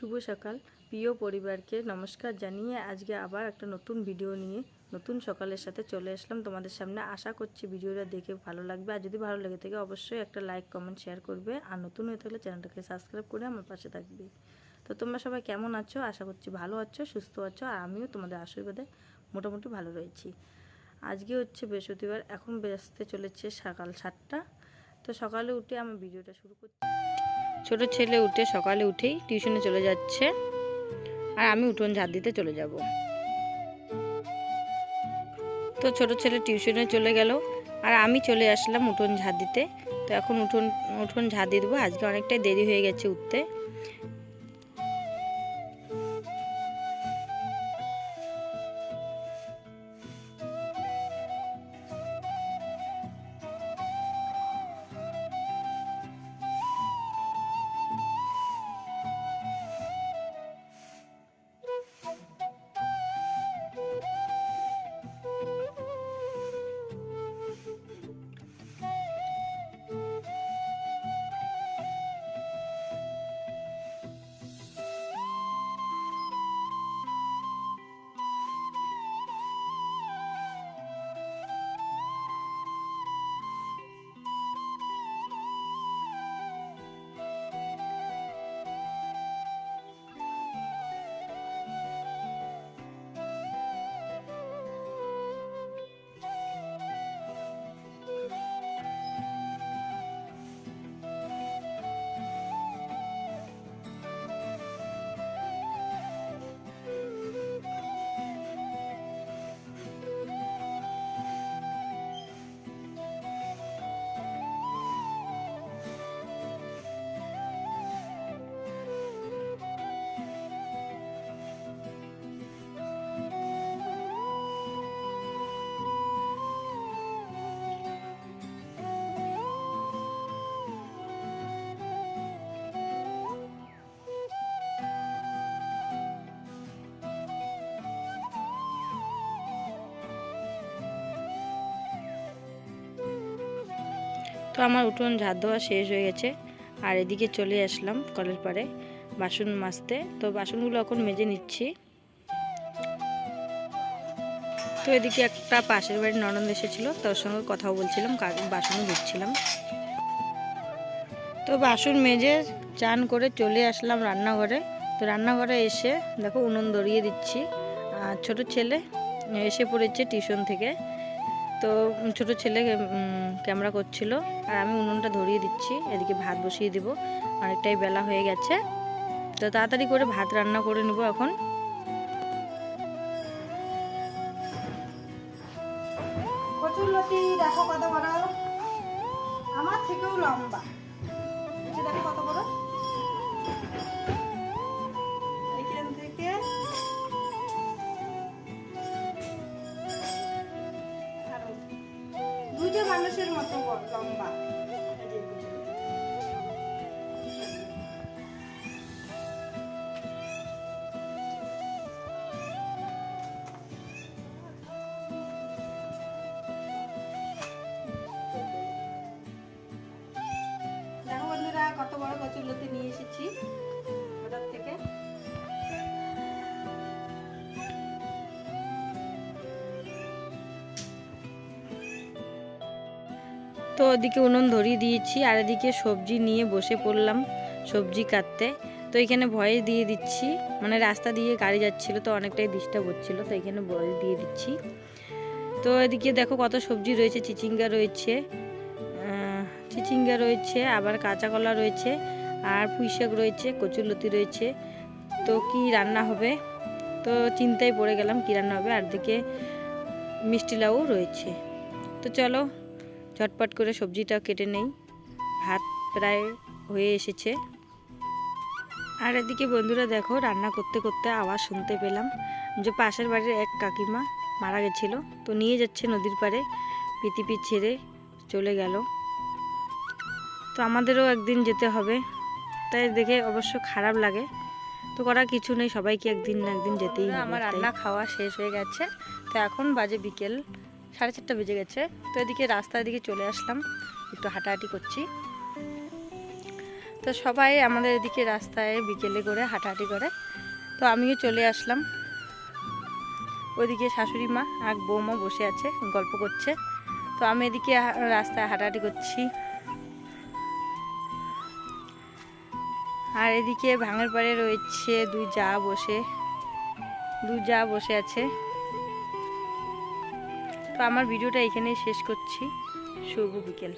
শুভ সকাল। প্রিয় পরিবারকে নমস্কার জানিয়ে আজকে আবার একটা নতুন ভিডিও নিয়ে নতুন সকালের সাথে চলে আসলাম। তোমাদের সামনে আশা করছি ভিডিওটা দেখে ভালো লাগবে। আর যদি ভালো লেগে থাকে অবশ্যই একটা লাইক কমেন্ট শেয়ার করবে। আর নতুন হয়ে থাকলে চ্যানেলটাকে সাবস্ক্রাইব করে আমার পাশে থাকবে। তো তোমরা সবাই কেমন আছো? আশা করছি ভালো আছো, সুস্থ আছো। আর আমিও তোমাদের আশীর্বাদে মোটামুটি ভালো রয়েছি। আজকে হচ্ছে বৃহস্পতিবার, এখন বেসতে চলেছে সকাল সাতটা। তো সকালে উঠে আমার ভিডিওটা শুরু করছি। ছোট ছেলে উঠে সকালে উঠেই টিউশনে চলে যাচ্ছে আর আমি উঠোন ঝাড় দিতে চলে যাব। তো ছোট ছেলে টিউশনে চলে গেল আর আমি চলে আসলাম উঠোন ঝাড় দিতে। তো এখন উঠোন উঠোন ঝাড় দিয়ে দেবো। আজকে অনেকটাই দেরি হয়ে গেছে উঠতে। তো আমার উঠোন ঝাড় দেওয়া শেষ হয়ে গেছে। আর এদিকে চলে আসলাম কলের পাড়ে বাসন মাজতে। তো বাসনগুলো এখন মেজে নিচ্ছি। তো এদিকে একটা পাশের বাড়ির ননদ এসেছিল, তার সঙ্গে কথাও বলছিলাম বাসনও ধুচ্ছিলাম। তো বাসন মেজে চান করে চলে আসলাম রান্নাঘরে। তো রান্নাঘরে এসে দেখো উনুন ধরিয়ে দিচ্ছি। আর ছোটো ছেলে এসে পড়েছে টিউশন থেকে। তো ছোট ছেলে ক্যামেরা করছিল। আর আমি উনুনটা ধরিয়ে দিচ্ছি, এদিকে ভাত বসিয়ে দিব। অনেকটাই বেলা হয়ে গেছে। তো তাড়াতাড়ি করে ভাত রান্না করে নেব এখন। দেখো কত বড়? আমার থেকেও লম্বা। দেখো কত বড়? মানুষের মতো লম্বা। তো ওদিকে উনুন ধরিয়ে দিয়েছি, আর এদিকে সবজি নিয়ে বসে পড়লাম সবজি কাটতে। তো এখানে ভয়ে দিয়ে দিচ্ছি মানে রাস্তা দিয়ে গাড়ি যাচ্ছিল তো অনেকটাই ডিস্টার্ব হচ্ছিল, তো এখানে ভয়ে দিয়ে দিচ্ছি। তো এদিকে দেখো কত সবজি রয়েছে, চিচিঙ্গা রয়েছে চিচিঙ্গা রয়েছে, আবার কাঁচা কলা রয়েছে, আর পুঁইশাক রয়েছে, কচুরলতি রয়েছে। তো কি রান্না হবে? তো চিন্তায় পড়ে গেলাম কি রান্না হবে, আর দিকে মিষ্টি লাউ রয়েছে। তো চলো ঝটপট করে সবজিটা কেটে নেই। ভাত প্রায় হয়ে এসেছে। আর এদিকে বন্ধুরা দেখো রান্না করতে করতে আওয়াজ শুনতে পেলাম যে পাশের বাড়ির এক কাকিমা মারা গেছিল। তো নিয়ে যাচ্ছে নদীর পাড়ে পৃথিবী ছেড়ে চলে গেল। তো আমাদেরও একদিন যেতে হবে। তাই দেখে অবশ্য খারাপ লাগে। তো করার কিছু নেই সবাইকে একদিন না একদিন যেতেই আমার রান্না খাওয়া শেষ হয়ে গেছে। তো এখন বাজে বিকেল। সাড়ে চারটা বেজে গেছে। তো এদিকে রাস্তার দিকে চলে আসলাম, একটু হাঁটাহাঁটি করছি। তো সবাই আমাদের এদিকে রাস্তায় বিকেলে করে হাঁটাহাঁটি করে। তো আমিও চলে আসলাম। ওইদিকে শাশুড়ি মা আর বৌমা বসে আছে, গল্প করছে। তো আমি এদিকে রাস্তায় হাঁটাহাঁটি করছি। আর এদিকে ভাঙের পাড়ে রয়েছে দুই যা বসে, দুই যা বসে আছে। আমার ভিডিওটা এখানেই শেষ করছি। শুভ বিকেল।